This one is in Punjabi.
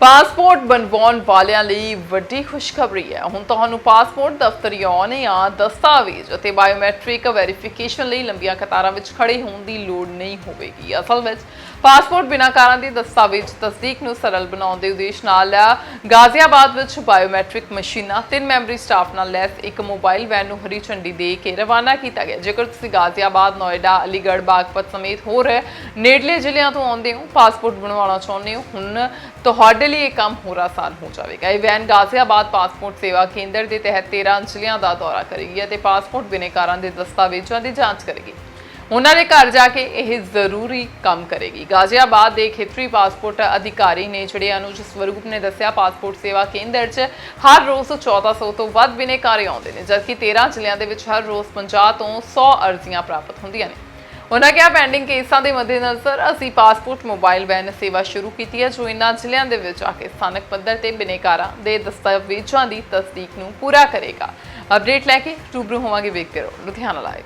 ਪਾਸਪੋਰਟ ਬਣਵਾਉਣ ਵਾਲਿਆਂ ਲਈ ਵੱਡੀ ਖੁਸ਼ਖਬਰੀ ਹੈ। ਹੁਣ ਤੁਹਾਨੂੰ ਪਾਸਪੋਰਟ ਦਫ਼ਤਰ ਆਉਣ ਜਾਂ ਦਸਤਾਵੇਜ਼ ਅਤੇ ਬਾਇਓਮੈਟ੍ਰਿਕ ਵੈਰੀਫਿਕੇਸ਼ਨ ਲਈ ਲੰਬੀਆਂ ਕਤਾਰਾਂ ਵਿੱਚ ਖੜੇ ਹੋਣ ਦੀ ਲੋੜ ਨਹੀਂ ਹੋਵੇਗੀ। ਅਸਲ ਵਿੱਚ ਪਾਸਪੋਰਟ ਬਿਨਾਕਾਰਾਂ ਦੀ ਦਸਤਾਵੇਜ਼ ਤਸਦੀਕ ਨੂੰ ਸਰਲ ਬਣਾਉਣ ਦੇ ਉਦੇਸ਼ ਨਾਲ ਗਾਜ਼ੀਆਬਾਦ ਵਿੱਚ ਬਾਇਓਮੈਟ੍ਰਿਕ ਮਸ਼ੀਨਾਂ, ਤਿੰਨ ਮੈਂਬਰੀ ਸਟਾਫ ਨਾਲ ਲੈਸ, ਇੱਕ ਮੋਬਾਈਲ ਵੈਨ ਨੂੰ ਹਰੀ ਝੰਡੀ ਦੇ ਕੇ ਰਵਾਨਾ ਕੀਤਾ ਗਿਆ। ਜੇਕਰ ਤੁਸੀਂ ਗਾਜ਼ੀਆਬਾਦ, ਨੋਇਡਾ, ਅਲੀਗੜ੍ਹ, ਬਾਗਪਤ ਸਮੇਤ ਹੋਰ ਨੇੜਲੇ ਜ਼ਿਲ੍ਹਿਆਂ ਤੋਂ ਆਉਂਦੇ ਹੋ ਪਾਸਪੋਰਟ ਬਣਵਾਉਣਾ ਚਾਹੁੰਦੇ ਹੋ, ਹੁਣ ਤੁਹਾਡੇ ਲਈ ਇਹ ਕੰਮ ਹੋਰ ਆਸਾਨ ਹੋ ਜਾਵੇਗਾ। ਇਹ ਵੈਨ ਗਾਜ਼ੀਆਬਾਦ ਪਾਸਪੋਰਟ ਸੇਵਾ ਕੇਂਦਰ ਦੇ ਤਹਿਤ 13 ਜ਼ਿਲ੍ਹਿਆਂ ਦਾ ਦੌਰਾ ਕਰੇਗੀ ਅਤੇ ਪਾਸਪੋਰਟ ਬਿਨੇਕਾਰਾਂ ਦੇ ਦਸਤਾਵੇਜ਼ਾਂ ਦੀ ਜਾਂਚ ਕਰੇਗੀ। ਉਹਨਾਂ ਦੇ ਘਰ ਜਾ ਕੇ ਇਹ ਜ਼ਰੂਰੀ ਕੰਮ ਕਰੇਗੀ। ਗਾਜ਼ੀਆਬਾਦ ਦੇ ਖੇਤਰੀ ਪਾਸਪੋਰਟ ਅਧਿਕਾਰੀ ਨੇ ਜਿਹੜੇ ਅਨੁਜ ਸਵਰੂਪ ਨੇ ਦੱਸਿਆ, ਪਾਸਪੋਰਟ ਸੇਵਾ ਕੇਂਦਰ 'ਚ ਹਰ ਰੋਜ਼ 1400 ਤੋਂ ਵੱਧ ਬਿਨੇਕਾਰੇ ਆਉਂਦੇ ਨੇ, ਜਦਕਿ 13 ਜ਼ਿਲ੍ਹਿਆਂ ਦੇ ਵਿੱਚ ਹਰ ਰੋਜ਼ 50 ਤੋਂ 100 ਅਰਜ਼ੀਆਂ ਪ੍ਰਾਪਤ ਹੁੰਦੀਆਂ ਨੇ। ਉਹਨਾਂ ਕਿਹਾ ਪੈਂਡਿੰਗ ਕੇਸਾਂ ਦੇ ਮੱਦੇਨਜ਼ਰ ਅਸੀਂ ਪਾਸਪੋਰਟ ਮੋਬਾਈਲ ਵੈਨ ਸੇਵਾ ਸ਼ੁਰੂ ਕੀਤੀ ਹੈ, ਜੋ ਇਨ੍ਹਾਂ ਜ਼ਿਲ੍ਹਿਆਂ ਦੇ ਵਿੱਚ ਆ ਕੇ ਸਥਾਨਕ ਪੱਧਰ ਤੇ ਬਿਨੇਕਾਰਾਂ ਦੇ ਦਸਤਾਵੇਜ਼ਾਂ ਦੀ ਤਸਦੀਕ ਨੂੰ ਪੂਰਾ ਕਰੇਗਾ। ਅਪਡੇਟ ਲੈ ਕੇ ਰੂਬਰੂ ਹੋਵਾਂਗੇ ਵੇਖਦੇ ਰਹੋ, ਲੁਧਿਆਣਾ ਲਾਈਵ